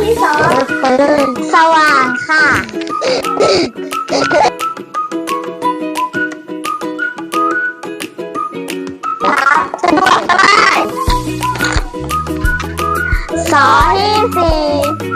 ที่สองสว่างค่ะสามสะดวกสบายสองที่สี่